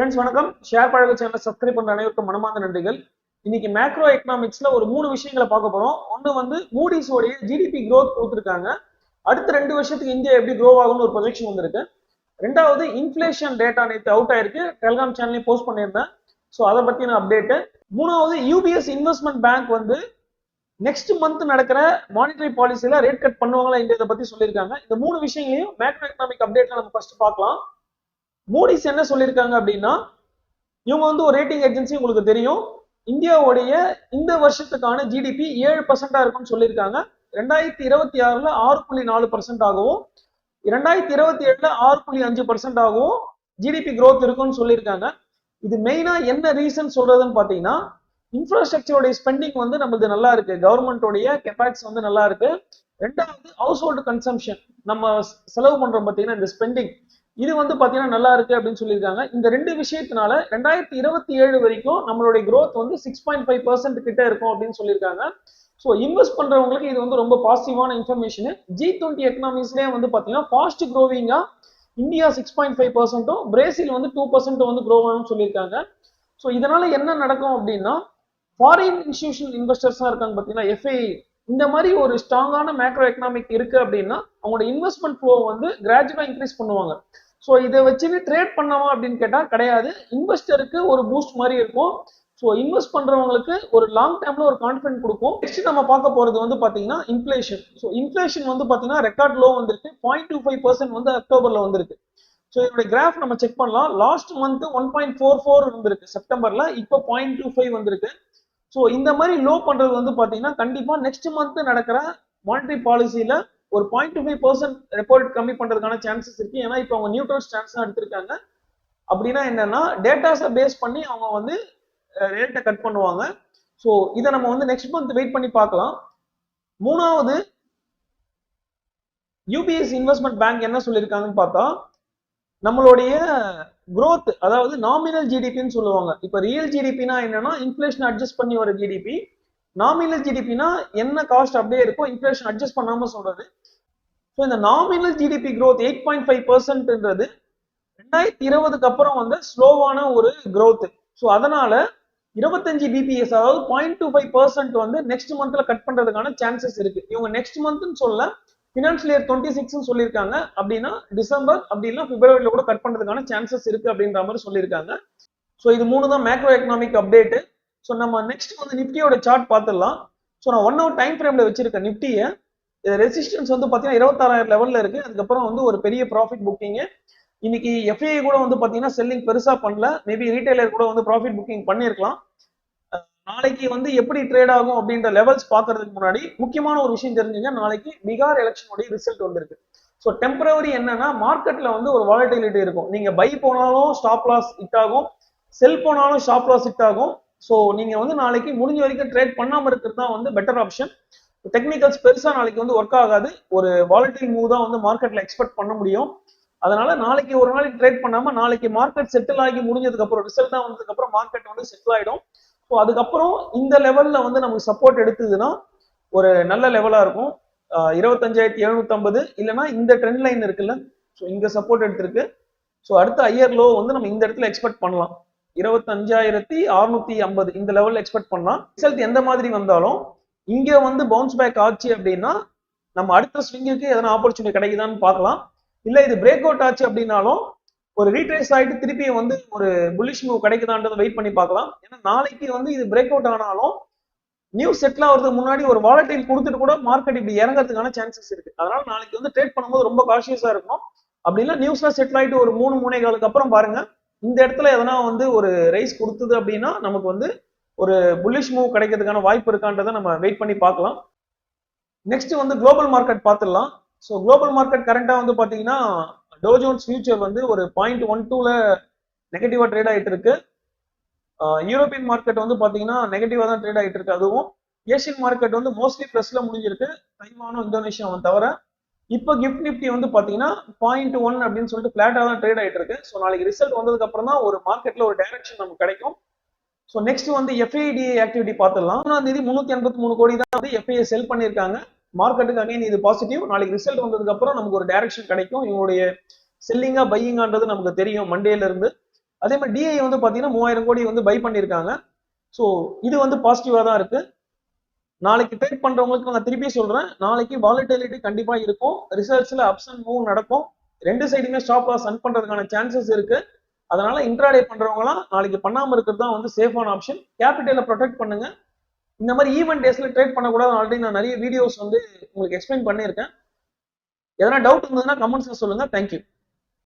Friends வணக்கம். Share பழக channel subscribe பண்ற அனைவருக்கும் மனமார்ந்த நன்றிகள். இன்னைக்கு மேக்ரோ எக்கனாமிக்ஸ்ல ஒரு மூணு விஷயங்களை பார்க்க போறோம். ஒன்னு வந்து மூடிஸோடைய ஜிடிபி க்ரோத் கொடுத்துருக்காங்க. அடுத்த ரெண்டு வருஷத்துக்கு இந்தியா எப்படி க்ரோ ஆகும்னு ஒரு ப்ரொஜெக்ஷன் வந்திருக்கு. ரெண்டாவது இன்ஃபிளேஷன் டேட்டா நேற்று அவுட் ஆயிருக்கு. டெலிகிராம் சேனல்லையும் போஸ்ட் பண்ணியிருந்தேன். ஸோ அதை பற்றின அப்டேட்டு மூணாவது யூபிஎஸ் இன்வெஸ்ட்மெண்ட் பேங்க் வந்து நெக்ஸ்ட் மந்த் நடக்கிற மானிட்டரி பாலிசியில ரேட் கட் பண்ணுவாங்களா இதை பத்தி சொல்லியிருக்காங்க. இந்த மூணு விஷயங்களையும் மேக்ரோ எக்கனாமிக் அப்டேட்ல நம்ம ஃபர்ஸ்ட் பார்க்கலாம். மூடிஸ் என்ன சொல்லியிருக்காங்க அப்படின்னா இவங்க வந்து ஒரு ரேட்டிங் ஏஜென்சி உங்களுக்கு தெரியும். இந்தியாவுடைய இந்த வருஷத்துக்கான ஜிடிபி ஏழு பர்சன்டா இருக்கும்னு சொல்லியிருக்காங்க. ரெண்டாயிரத்தி இருபத்தி ஆறுல ஆறு புள்ளி நாலு பர்சன்ட் ஆகவும் ரெண்டாயிரத்தி இருபத்தி ஏழுல ஆறு புள்ளி அஞ்சு பர்சன்ட் ஆகவும் ஜிடிபி க்ரோத் இருக்கும்னு சொல்லியிருக்காங்க. இது மெயினா என்ன ரீசன் சொல்றதுன்னு பாத்தீங்கன்னா இன்ஃப்ராஸ்ட்ரக்சருடைய ஸ்பெண்டிங் வந்து நம்மளது நல்லா இருக்கு. கவர்மெண்டோடைய கெபாக்ஸ் வந்து நல்லா இருக்கு. ரெண்டாவது ஹவுஸ் ஹோல்டு கன்சம்ஷன் நம்ம செலவு பண்றோம் பாத்தீங்கன்னா இந்த ஸ்பெண்டிங் இது வந்து பாத்தீங்கன்னா நல்லா இருக்கு அப்படின்னு சொல்லியிருக்காங்க. இந்த ரெண்டு விஷயத்தினால ரெண்டாயிரத்தி இருபத்தி ஏழு வரைக்கும் நம்மளுடைய க்ரோத் வந்து சிக்ஸ் பாயிண்ட் ஃபைவ் பர்சன்ட் கிட்ட இருக்கும் அப்படின்னு சொல்லியிருக்காங்க. ஸோ இன்வெஸ்ட் பண்றவங்களுக்கு இது வந்து ரொம்ப பாசிட்டிவான இன்ஃபர்மேஷன் ஜி டுவெண்ட்டி எக்கனாமிக்ஸ்லேயே வந்து பாத்தீங்கன்னா ஃபாஸ்ட் க்ரோவிங்கா இந்தியா சிக்ஸ் பாயிண்ட் ஃபைவ் பர்சன்ட்டும் பிரேசில் வந்து டூ பர்சன்ட் வந்து க்ரோ ஆகும்னு சொல்லியிருக்காங்க. ஸோ இதனால என்ன நடக்கும் அப்படின்னா ஃபாரின் இன்ஸ்டியூஷன் இன்வெஸ்டர்ஸாக இருக்காங்க பார்த்தீங்கன்னா எஃப்ஐ இந்த மாதிரி ஒரு ஸ்ட்ராங்கான மேக்ரோ எக்கனாமிக் இருக்கு அப்படின்னா அவங்களோட இன்வெஸ்ட்மெண்ட் ஃப்ளோ வந்து கிராஜுவலா இன்க்ரீஸ் பண்ணுவாங்க. ஸோ இதை வச்சுட்டு ட்ரேட் பண்ணவா அப்படின்னு கேட்டால் கிடையாது. இன்வெஸ்டருக்கு ஒரு பூஸ்ட் மாதிரி இருக்கும். ஸோ இன்வெஸ்ட் பண்றவங்களுக்கு ஒரு லாங் டேர்ம்ல ஒரு கான்ஃபிடன்ட் கொடுக்கும். நெக்ஸ்ட் நம்ம பார்க்க போறது வந்து பாத்தீங்கன்னா இன்ஃபிளேஷன் ஸோ இன்ஃபிளேஷன் வந்து பாத்தீங்கன்னா ரெக்கார்ட் லோ வந்திருக்கு. பாயிண்ட் டூ ஃபைவ் பர்சன்ட் வந்து அக்டோபர்ல வந்திருக்கு. ஸோ இதோட கிராஃப் நம்ம செக் பண்ணலாம். Last month one point four four இருந்திருக்கு செப்டம்பர்ல இப்போ பாயிண்ட் டூ ஃபைவ் வந்திருக்கு. ஸோ இந்த மாதிரி லோ பண்றது வந்து பாத்தீங்கன்னா கண்டிப்பா நெக்ஸ்ட் மந்த் நடக்கிற மானிட்டரி பாலிசியில ஒரு point two five percent repo rate கம்மி பண்றதுக்கான சான்சஸ் இருக்கு. ஏன்னா இப்போ அவங்க நியூட்ரல் ஸ்டான்ஸ் தான் எடுத்திருக்காங்க. அப்படின்னா என்னன்னா டேட்டாஸை பேஸ் பண்ணி அவங்க வந்து ரேட்டை கட் பண்ணுவாங்க. ஸோ இதை நம்ம வந்து நெக்ஸ்ட் மந்த் வெயிட் பண்ணி பார்க்கலாம். மூணாவது யூபிஎஸ் இன்வெஸ்ட்மெண்ட் பேங்க் என்ன சொல்லியிருக்காங்கன்னு பார்த்தா நம்மளுடைய குரோத் அதாவது நாமினல் ஜிடிபின்னு சொல்லுவாங்க. இப்போ ரியல் ஜிடிபினா என்னன்னா இன்ஃபிளேஷன் அட்ஜஸ்ட் பண்ணி வர ஜிடிபி நாமினல் ஜிடிபினா என்ன காஸ்ட் அப்படியே இருக்கோ இன்ஃபிளேஷன் அட்ஜஸ்ட் பண்ணாம சொல்றது. ஸோ இந்த nominal GDP growth eight point five பர்சன்ட்ன்றது ரெண்டாயிரத்தி இருபதுக்கு அப்புறம் வந்து ஸ்லோவான ஒரு க்ரோத் ஸோ அதனால இருபத்தஞ்சு பிபிஎஸ் அதாவது பாயிண்ட் டூ ஃபைவ் பர்சன்ட் வந்து நெக்ஸ்ட் மந்த்ல கட் பண்றதுக்கான சான்சஸ் இருக்கு. இவங்க நெக்ஸ்ட் மந்த்னு சொல்ல ஃபினான்ஷியல் இயர் டுவெண்ட்டி சிக்ஸ்னு சொல்லியிருக்காங்க. அப்படின்னா டிசம்பர் அப்படி பிப்ரவரியில கூட கட் பண்றதுக்கான சான்சஸ் இருக்கு அப்படின்ற மாதிரி சொல்லியிருக்காங்க. ஸோ இது மூணு தான் மேக்ரோ எக்கனாமிக் அப்டேட் ஸோ நம்ம நெக்ஸ்ட் வந்து நிப்டியோட சார்ட் பார்த்துடலாம். ஸோ நான் ஒன் ஹவர் டைம் ஃப்ரேம்ல வச்சிருக்கேன் நிப்டியை. ரெசிஸ்டன்ஸ் வந்து பார்த்தீங்கன்னா இருபத்தாறாயிரம் லெவல்ல இருக்கு. அதுக்கப்புறம் வந்து ஒரு பெரிய ப்ராஃபிட் புக்கிங் இன்னைக்கு எஃப்ஐ கூட வந்து பார்த்தீங்கன்னா செல்லிங் பெருசா பண்ணல. மேபி ரீட்டைலர் கூட வந்து ப்ராஃபிட் புக்கிங் பண்ணியிருக்கலாம். நாளைக்கு வந்து எப்படி ட்ரேட் ஆகும் அப்படின்ற லெவல்ஸ் பாக்குறதுக்கு முன்னாடி முக்கியமான ஒரு விஷயம் தெரிஞ்சுங்க. நாளைக்கு பீகார் எலெக்ஷனுடைய ரிசல்ட் வந்திருக்கு. ஸோ டெம்பரவரி என்னன்னா மார்க்கெட்ல வந்து ஒரு வாலட்டிலிட்டி இருக்கும். நீங்க பை போனாலும் ஸ்டாப் லாஸ் ஹிட் ஆகும். செல் போனாலும் ஸ்டாப் லாஸ் ஹிட் ஆகும். ஸோ நீங்க வந்து நாளைக்கு முடிஞ்ச வரைக்கும் ட்ரேட் பண்ணாம இருக்கிறது தான் வந்து பெட்டர் ஆப்ஷன் டெக்னிக்கல்ஸ் பெருசா நாளைக்கு வந்து ஒர்க் ஆகாது. ஒரு வாலட்டில் மூவ் தான் வந்து மார்க்கெட்ல எக்ஸ்பெக்ட் பண்ண முடியும். அதனால நாளைக்கு ஒரு நாளைக்கு ட்ரேட் பண்ணாம நாளைக்கு மார்க்கெட் செட்டில் ஆகி முடிஞ்சதுக்கு அப்புறம் ரிசல்ட் தான் வந்ததுக்கு அப்புறம் மார்க்கெட் வந்து செட்டில் ஆயிடும். ஸோ அதுக்கப்புறம் இந்த லெவல்ல வந்து நமக்கு சப்போர்ட் எடுத்ததுன்னா ஒரு நல்ல லெவலா இருக்கும். இருபத்தஞ்சாயிரத்தி எழுநூத்தம்பது இல்லைன்னா இந்த ட்ரெண்ட் லைன் இருக்குல்ல ஸோ இங்க சப்போர்ட் எடுத்திருக்கு. ஸோ அடுத்த ஐயர் லோ வந்து நம்ம இந்த இடத்துல எக்ஸ்பெக்ட் பண்ணலாம். இருபத்தஞ்சாயிரத்தி அறுநூத்தி ஐம்பது இந்த லெவல்ல எக்ஸ்பெக்ட் பண்ணலாம் ரிசல்ட் எந்த மாதிரி வந்தாலும் இங்க வந்து பவுன்ஸ் பேக் ஆச்சு அப்படின்னா நம்ம அடுத்த ஸ்விங்குக்கு எதனா ஆப்பர்ச்சுனிட்டி கிடைக்குதான்னு பார்க்கலாம். இல்ல இது பிரேக் அவுட் ஆச்சு அப்படின்னாலும் ஒரு ரீட்ரேஸ் ஆகிட்டு திருப்பி வந்து ஒரு புல்லிஷ் மூவ் கிடைக்குதான்றதை வெயிட் பண்ணி பார்க்கலாம். ஏன்னா நாளைக்கு வந்து இது பிரேக் அவுட் ஆனாலும் நியூஸ் செட்டில் ஆகிறதுக்கு முன்னாடி ஒரு வாலட்டைல் கொடுத்துட்டு கூட மார்க்கெட் இப்படி இறங்குறதுக்கான சான்சஸ் இருக்கு. அதனால நாளைக்கு வந்து ட்ரேட் பண்ணும்போது ரொம்ப காஷியஸா இருக்கும் அப்படின்னா நியூஸ்லாம் செட்டில் ஆகிட்டு ஒரு மூணு மூணே காலுக்கு அப்புறம் பாருங்க. இந்த இடத்துல எதனா வந்து ஒரு ரைஸ் கொடுத்தது அப்படின்னா நமக்கு வந்து ஒரு புல்லிஷ் மூவ் கிடைக்கிறதுக்கான வாய்ப்பு இருக்கான்றதை நம்ம வெயிட் பண்ணி பார்க்கலாம். நெக்ஸ்ட் வந்து குளோபல் மார்க்கெட் பார்த்துடலாம். ஸோ குளோபல் மார்க்கெட் கரண்டா வந்து பார்த்தீங்கன்னா டோஜோன்ஸ் ஃபியூச்சர் வந்து ஒரு பாயிண்ட் ஒன் டூல நெகட்டிவா ட்ரேட் ஆயிட்டு இருக்கு. யூரோப்பியன் மார்க்கெட் வந்து பாத்தீங்கன்னா நெகட்டிவா தான் ட்ரேட் ஆயிட்டு இருக்கு அதுவும். ஏஷியன் மார்க்கெட் வந்து மோஸ்ட்லி ப்ளஸ்ல முடிஞ்சிருக்கு. தைவானும் இந்தோனேஷியாவும் தவிர. இப்போ கிஃப்ட் நிஃப்டி வந்து பாத்தீங்கன்னா பாயிண்ட் ஒன் அப்படின்னு சொல்லிட்டு பிளாட்டா தான் ட்ரேட் ஆயிட்டு இருக்கு. ஸோ நாளைக்கு ரிசல்ட் வந்ததுக்கு அப்புறம் தான் ஒரு மார்க்கெட்ல ஒரு டைரக்ஷன் நமக்கு கிடைக்கும். ஸோ நெக்ஸ்ட் வந்து எஃப்ஐடி ஆக்டிவிட்டி பார்த்துடலாம். மூணாம் தேதி முன்னூத்தி எண்பத்தி மூணு கோடி தான் வந்து எஃப்ஐஏ செல் பண்ணியிருக்காங்க. மார்க்கெட்டுக்கு அகைன் இது பாசிட்டிவ் நாளைக்கு ரிசல்ட் வந்ததுக்கு அப்புறம் நமக்கு ஒரு டைரக்ஷன் கிடைக்கும். இவங்களுடைய செல்லிங்கா பையிங்கான்றது நமக்கு தெரியும் மண்டேல இருந்து. அதே மாதிரி டிஐ வந்து பாத்தீங்கன்னா மூவாயிரம் கோடி வந்து பை பண்ணியிருக்காங்க ஸோ இது வந்து பாசிட்டிவா தான் இருக்கு. நாளைக்கு ட்ரேட் பண்றவங்களுக்கு நான் திருப்பி சொல்றேன். நாளைக்கு வாலிட்டிலிட்டி கண்டிப்பா இருக்கும். ரிசல்ட்ஸ்ல அப்ஸ் அண்ட் மூவ் நடக்கும். ரெண்டு சைடுமே ஸ்டாப் லாஸ் ரன் பண்றதுக்கான சான்சஸ் இருக்கு. அதனால இன்ட்ராடே பண்றவங்களாம் நாளைக்கு பண்ணாம இருக்கிறது தான் வந்து சேஃபான ஆப்ஷன் கேபிட்டலை ப்ரொடெக்ட் பண்ணுங்க. இந்த மாதிரி ஈவென்ட் டேஸ்ல ட்ரேட் பண்ணக்கூடாது ஆல்ரெடி நான் நிறைய வீடியோஸ் வந்து உங்களுக்கு எக்ஸ்பிளைன் பண்ணியிருக்கேன். எதனா டவுட் இருந்ததுன்னா கமெண்ட்ஸ்ல சொல்லுங்க. தேங்க்யூ